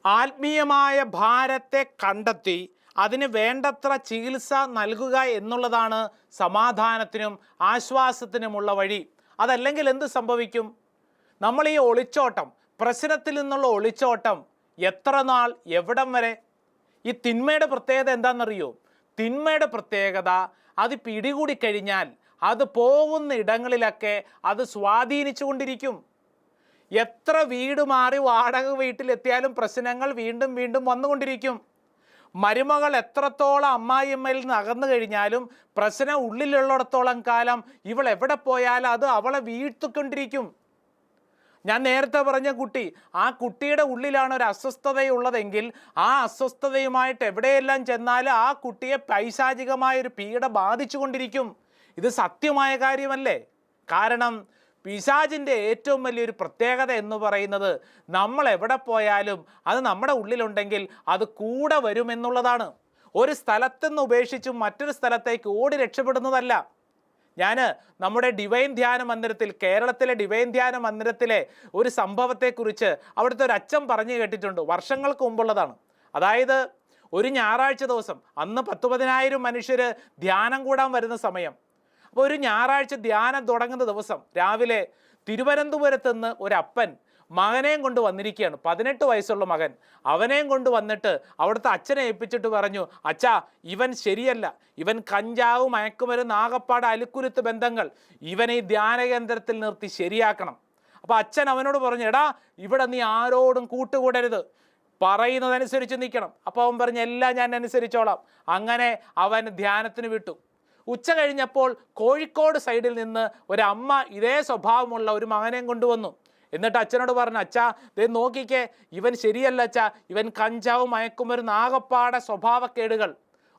ആത്മീയമായ ഭാരത്തെ കണ്ടെത്തി അതിന് വേണ്ടത്ര ചികിത്സ നൽകുക എന്നുള്ളതാണ് സമാധാനത്തിനും ആശ്വാസത്തിനുമുള്ള വഴി. അതല്ലെങ്കിൽ എന്ത് സംഭവിക്കും? നമ്മൾ ഈ ഒളിച്ചോട്ടം പ്രശ്നത്തിൽ നിന്നുള്ള ഒളിച്ചോട്ടം എത്ര നാൾ എവിടം വരെ? ഈ തിന്മയുടെ പ്രത്യേകത എന്താണെന്നറിയോ? തിന്മയുടെ പ്രത്യേകത അത് പിടികൂടി കഴിഞ്ഞാൽ അത് പോകുന്ന ഇടങ്ങളിലൊക്കെ അത് സ്വാധീനിച്ചു കൊണ്ടിരിക്കും എത്ര വീട് മാറി വാടക വീട്ടിലെത്തിയാലും പ്രശ്നങ്ങൾ വീണ്ടും വീണ്ടും വന്നുകൊണ്ടിരിക്കും. മരുമകൾ എത്രത്തോളം അമ്മായിയമ്മയിൽ നിന്ന് അകന്നു കഴിഞ്ഞാലും പ്രശ്നം ഉള്ളിലുള്ളിടത്തോളം കാലം ഇവൾ എവിടെ പോയാലും അത് അവളെ വീഴ്ത്തിക്കൊണ്ടിരിക്കും. ഞാൻ നേരത്തെ പറഞ്ഞ കുട്ടി ആ കുട്ടിയുടെ ഉള്ളിലാണ് ഒരു അസ്വസ്ഥതയുള്ളതെങ്കിൽ ആ അസ്വസ്ഥതയുമായിട്ട് എവിടെയെല്ലാം ചെന്നാലും ആ കുട്ടിയെ പൈശാചികമായ ഒരു പീഡ ബാധിച്ചുകൊണ്ടിരിക്കും. ഇത് സത്യമായ കാര്യമല്ലേ? കാരണം പിശാചിന്റെ ഏറ്റവും വലിയൊരു പ്രത്യേകത എന്ന് പറയുന്നത് നമ്മൾ എവിടെ പോയാലും അത് നമ്മുടെ ഉള്ളിലുണ്ടെങ്കിൽ അത് കൂടെ വരുമെന്നുള്ളതാണ്. ഒരു സ്ഥലത്തുനിന്ന് ഉപേക്ഷിച്ച് മറ്റൊരു സ്ഥലത്തേക്ക് ഓടി രക്ഷപ്പെടുന്നതല്ല. ഞാൻ നമ്മുടെ ഡിവൈൻ ധ്യാന മന്ദിരത്തിൽ കേരളത്തിലെ ഡിവൈൻ ധ്യാന മന്ദിരത്തിലെ ഒരു സംഭവത്തെക്കുറിച്ച് അവിടുത്തെ ഒരു അച്ഛൻ പറഞ്ഞു കേട്ടിട്ടുണ്ട്. വർഷങ്ങൾക്ക് മുമ്പുള്ളതാണ്. അതായത് ഒരു ഞായറാഴ്ച ദിവസം അന്ന് പത്ത് പതിനായിരം മനുഷ്യർ ധ്യാനം കൂടാൻ വരുന്ന സമയം. അപ്പോൾ ഒരു ഞായറാഴ്ച ധ്യാനം തുടങ്ങുന്ന ദിവസം രാവിലെ തിരുവനന്തപുരത്ത് നിന്ന് ഒരു അപ്പൻ മകനെയും കൊണ്ട് വന്നിരിക്കുകയാണ്. പതിനെട്ട് വയസ്സുള്ള മകൻ. അവനെയും കൊണ്ട് വന്നിട്ട് അവിടുത്തെ അച്ഛനെ ഏൽപ്പിച്ചിട്ട് പറഞ്ഞു അച്ഛാ ഇവൻ ശരിയല്ല. ഇവൻ കഞ്ചാവ് മയക്കുമരുന്ന് ആകപ്പാട് അലുക്കുരുത്ത് ബന്ധങ്ങൾ. ഇവനെ ഈ ധ്യാന കേന്ദ്രത്തിൽ നിർത്തി ശരിയാക്കണം. അപ്പോൾ അച്ഛൻ അവനോട് പറഞ്ഞു എടാ ഇവിടെ നീ ആരോടും കൂട്ടുകൂടരുത്. പറയുന്നതനുസരിച്ച് നിൽക്കണം. അപ്പോൾ അവൻ പറഞ്ഞു എല്ലാം ഞാൻ അനുസരിച്ചോളാം. അങ്ങനെ അവൻ ധ്യാനത്തിന് വിട്ടു. ഉച്ച കഴിഞ്ഞപ്പോൾ കോഴിക്കോട് സൈഡിൽ നിന്ന് ഒരമ്മ ഇതേ സ്വഭാവമുള്ള ഒരു മകനെയും കൊണ്ടുവന്നു എന്നിട്ട് അച്ഛനോട് പറഞ്ഞു അച്ഛാ ദേ നോക്കിക്കേ ഇവൻ ശരിയല്ല അച്ഛാ. ഇവൻ കഞ്ചാവ് മയക്കുമരുന്ന് ആകപ്പാടെ സ്വഭാവക്കേടുകൾ.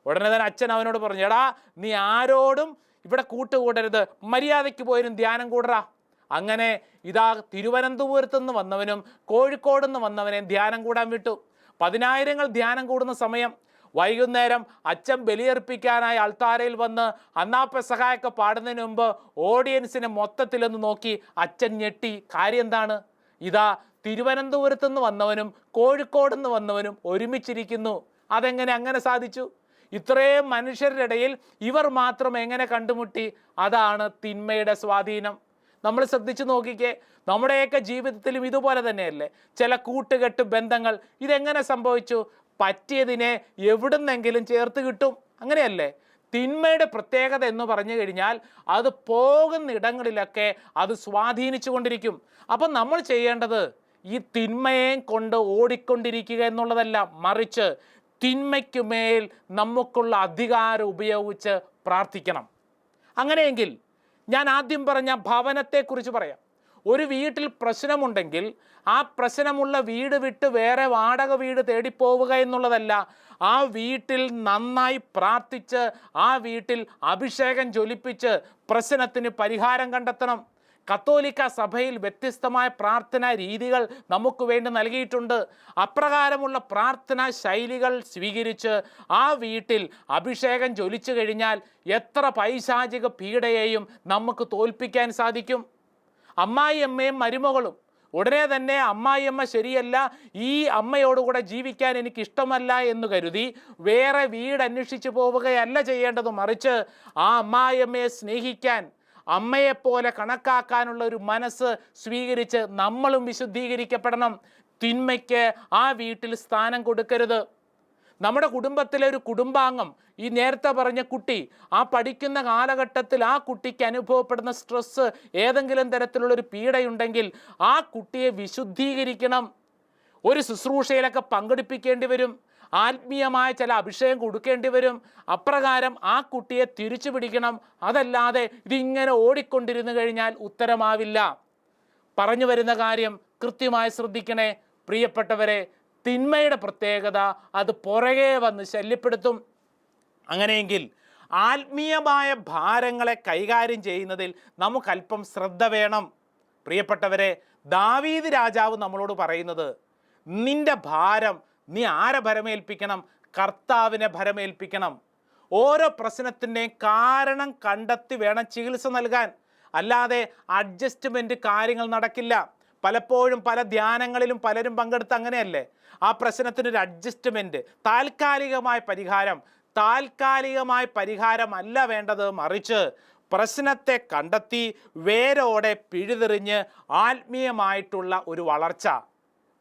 ഉടനെ തന്നെ അച്ഛൻ അവനോട് പറഞ്ഞു എടാ നീ ആരോടും ഇവിടെ കൂട്ടുകൂടരുത്. മര്യാദയ്ക്ക് പോയിരുന്നു ധ്യാനം കൂടറ. അങ്ങനെ ഇതാ തിരുവനന്തപുരത്തു നിന്ന് വന്നവനും കോഴിക്കോട് നിന്ന് വന്നവനെയും ധ്യാനം കൂടാൻ വിട്ടു. പതിനായിരങ്ങൾ ധ്യാനം കൂടുന്ന സമയം വൈകുന്നേരം അച്ഛൻ ബലിയർപ്പിക്കാനായി അൾത്താരയിൽ വന്ന് അന്നാപ്പ സഹായൊക്കെ പാടുന്നതിന് മുമ്പ് ഓഡിയൻസിനെ മൊത്തത്തിലൊന്ന് നോക്കി അച്ഛൻ ഞെട്ടി. കാര്യം എന്താണ്? ഇതാ തിരുവനന്തപുരത്ത് നിന്ന് വന്നവനും കോഴിക്കോട് നിന്ന് വന്നവനും ഒരുമിച്ചിരിക്കുന്നു. അതെങ്ങനെ അങ്ങനെ സാധിച്ചു? ഇത്രയും മനുഷ്യരുടെ ഇടയിൽ ഇവർ മാത്രം എങ്ങനെ കണ്ടുമുട്ടി? അതാണ് തിന്മയുടെ സ്വാധീനം. നമ്മൾ ശ്രദ്ധിച്ചു നോക്കിക്കേ നമ്മുടെയൊക്കെ ജീവിതത്തിലും ഇതുപോലെ തന്നെയല്ലേ? ചില കൂട്ടുകെട്ട് ബന്ധങ്ങൾ. ഇതെങ്ങനെ സംഭവിച്ചു? പറ്റിയതിനെ എവിടുന്നെങ്കിലും ചേർത്ത് കിട്ടും. അങ്ങനെയല്ലേ? തിന്മയുടെ പ്രത്യേകത എന്ന് പറഞ്ഞു കഴിഞ്ഞാൽ അത് പോകുന്ന ഇടങ്ങളിലൊക്കെ അത് സ്വാധീനിച്ചു കൊണ്ടിരിക്കും അപ്പം നമ്മൾ ചെയ്യേണ്ടത് ഈ തിന്മയെ കൊണ്ട് ഓടിക്കൊണ്ടിരിക്കുക എന്നുള്ളതല്ല മറിച്ച് തിന്മയ്ക്കുമേൽ നമുക്കുള്ള അധികാരം ഉപയോഗിച്ച് പ്രാർത്ഥിക്കണം. അങ്ങനെയെങ്കിൽ ഞാൻ ആദ്യം പറഞ്ഞ ഭവനത്തെക്കുറിച്ച് പറയാം. ഒരു വീട്ടിൽ പ്രശ്നമുണ്ടെങ്കിൽ ആ പ്രശ്നമുള്ള വീട് വിട്ട് വേറെ വാടക വീട് തേടിപ്പോവുക എന്നുള്ളതല്ല ആ വീട്ടിൽ നന്നായി പ്രാർത്ഥിച്ച് ആ വീട്ടിൽ അഭിഷേകം ജ്വലിപ്പിച്ച് പ്രശ്നത്തിന് പരിഹാരം കണ്ടെത്തണം. കത്തോലിക്ക സഭയിൽ വ്യത്യസ്തമായ പ്രാർത്ഥനാ രീതികൾ നമുക്ക് വേണ്ടി നൽകിയിട്ടുണ്ട്. അപ്രകാരമുള്ള പ്രാർത്ഥനാ ശൈലികൾ സ്വീകരിച്ച് ആ വീട്ടിൽ അഭിഷേകം ജ്വലിച്ചു കഴിഞ്ഞാൽ എത്ര പൈശാചിക പീഡയെയും നമുക്ക് തോൽപ്പിക്കാൻ സാധിക്കും. അമ്മായിയമ്മയും മരുമകളും. ഉടനെ തന്നെ അമ്മായിയമ്മ ശരിയല്ല ഈ അമ്മയോടുകൂടെ ജീവിക്കാൻ എനിക്ക് ഇഷ്ടമല്ല എന്ന് കരുതി വേറെ വീട് അന്വേഷിച്ചു പോവുകയല്ല ചെയ്യേണ്ടത് മറിച്ച് ആ അമ്മായിയമ്മയെ സ്നേഹിക്കാൻ അമ്മയെപ്പോലെ കണക്കാക്കാനുള്ള ഒരു മനസ്സ് സ്വീകരിച്ച് നമ്മളും വിശുദ്ധീകരിക്കപ്പെടണം. തിന്മയ്ക്ക് ആ വീട്ടിൽ സ്ഥാനം കൊടുക്കരുത്. നമ്മുടെ കുടുംബത്തിലെ ഒരു കുടുംബാംഗം ഈ നേരത്തെ പറഞ്ഞ കുട്ടി ആ പഠിക്കുന്ന കാലഘട്ടത്തിൽ ആ കുട്ടിക്ക് അനുഭവപ്പെടുന്ന സ്ട്രെസ് ഏതെങ്കിലും തരത്തിലുള്ള ഒരു പീഡയുണ്ടെങ്കിൽ ആ കുട്ടിയെ വിശുദ്ധീകരിക്കണം. ഒരു ശുശ്രൂഷയിലൊക്കെ പങ്കെടുപ്പിക്കേണ്ടി വരും. ആത്മീയമായ ചില അഭിഷേകം കൊടുക്കേണ്ടി വരും. അപ്രകാരം ആ കുട്ടിയെ തിരിച്ചു പിടിക്കണം. അതല്ലാതെ ഇതിങ്ങനെ ഓടിക്കൊണ്ടിരുന്നു കഴിഞ്ഞാൽ ഉത്തരമാവില്ല. പറഞ്ഞു വരുന്ന കാര്യം കൃത്യമായി ശ്രദ്ധിക്കണേ. പ്രിയപ്പെട്ടവരെ തിന്മയുടെ പ്രത്യേകത അത് പുറകെ വന്ന് ശല്യപ്പെടുത്തും. അങ്ങനെയെങ്കിൽ ആത്മീയമായ ഭാരങ്ങളെ കൈകാര്യം ചെയ്യുന്നതിൽ നമുക്കല്പം ശ്രദ്ധ വേണം. പ്രിയപ്പെട്ടവരെ ദാവീദ് രാജാവ് നമ്മളോട് പറയുന്നത് നിന്റെ ഭാരം നീ ആരെ ഭരമേൽപ്പിക്കണം? കർത്താവിനെ ഭരമേൽപ്പിക്കണം. ഓരോ പ്രശ്നത്തിന്റെയും കാരണം കണ്ടെത്തി വേണം ചികിത്സ നൽകാൻ. അല്ലാതെ അഡ്ജസ്റ്റ്മെന്റ് കാര്യങ്ങൾ നടക്കില്ല. പലപ്പോഴും പല ധ്യാനങ്ങളിലും പലരും പങ്കെടുത്ത് അങ്ങനെയല്ലേ? ആ പ്രശ്നത്തിനൊരു അഡ്ജസ്റ്റ്മെന്റ് താൽക്കാലികമായ പരിഹാരം താൽക്കാലികമായ പരിഹാരമല്ല വേണ്ടത് മറിച്ച് പ്രശ്നത്തെ കണ്ടെത്തി വേരോടെ പിഴുതെറിഞ്ഞ് ആത്മീയമായിട്ടുള്ള ഒരു വളർച്ച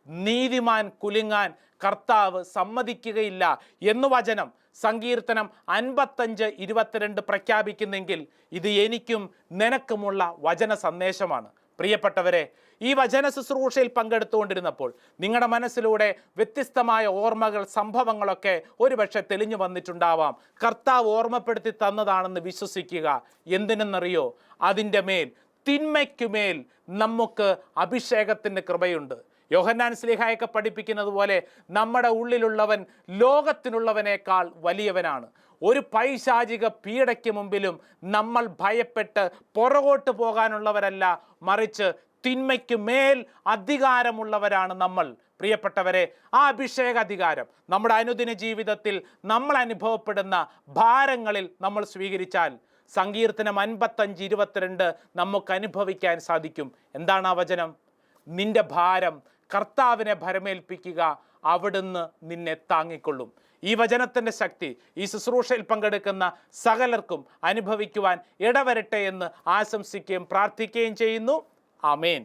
നീതിമാൻ കുലുങ്ങാൻ കർത്താവ് സമ്മതിക്കുകയില്ല എന്നു വചനം സങ്കീർത്തനം അൻപത്തഞ്ച് ഇരുപത്തിരണ്ട് പ്രഖ്യാപിക്കുന്നെങ്കിൽ ഇത് എനിക്കും നിനക്കുമുള്ള വചന സന്ദേശമാണ്. പ്രിയപ്പെട്ടവരെ ഈ വചന ശുശ്രൂഷയിൽ പങ്കെടുത്തുകൊണ്ടിരുന്നപ്പോൾ നിങ്ങളുടെ മനസ്സിലൂടെ വ്യത്യസ്തമായ ഓർമ്മകൾ സംഭവങ്ങളൊക്കെ ഒരുപക്ഷെ തെളിഞ്ഞു വന്നിട്ടുണ്ടാവാം. കർത്താവ് ഓർമ്മപ്പെടുത്തി തന്നതാണെന്ന് വിശ്വസിക്കുക എന്തിനെന്നറിയോ? അതിന്റെ മേൽ തിന്മയ്ക്കുമേൽ നമുക്ക് അഭിഷേകത്തിന്റെ കൃപയുണ്ട്. യോഹന്നാൻ സ്ലിഹായൊക്കെ പഠിപ്പിക്കുന്നത് പോലെ നമ്മുടെ ഉള്ളിലുള്ളവൻ ലോകത്തിനുള്ളവനേക്കാൾ വലിയവനാണ്. ഒരു പൈശാചിക പീഡയ്ക്ക് മുമ്പിലും നമ്മൾ ഭയപ്പെട്ട് പുറകോട്ട് പോകാനുള്ളവരല്ല മറിച്ച് തിന്മയ്ക്ക് മേൽ അധികാരമുള്ളവരാണ് നമ്മൾ. പ്രിയപ്പെട്ടവരെ ആ അഭിഷേക അധികാരം നമ്മുടെ അനുദിന ജീവിതത്തിൽ നമ്മൾ അനുഭവപ്പെടുന്ന ഭാരങ്ങളിൽ നമ്മൾ സ്വീകരിച്ചാൽ സങ്കീർത്തനം അൻപത്തഞ്ച് ഇരുപത്തിരണ്ട് നമുക്ക് അനുഭവിക്കാൻ സാധിക്കും. എന്താണ് ആ വചനം? നിന്റെ ഭാരം കർത്താവിനെ ഭരമേൽപ്പിക്കുക അവിടുന്ന് നിന്നെ താങ്ങിക്കൊള്ളും. ഈ വചനത്തിന്റെ ശക്തി ഈ ശുശ്രൂഷയിൽ പങ്കെടുക്കുന്ന സകലർക്കും അനുഭവിക്കുവാൻ ഇടവരട്ടെ എന്ന് ആശംസിക്കുകയും പ്രാർത്ഥിക്കുകയും ചെയ്യുന്നു. ആമേൻ.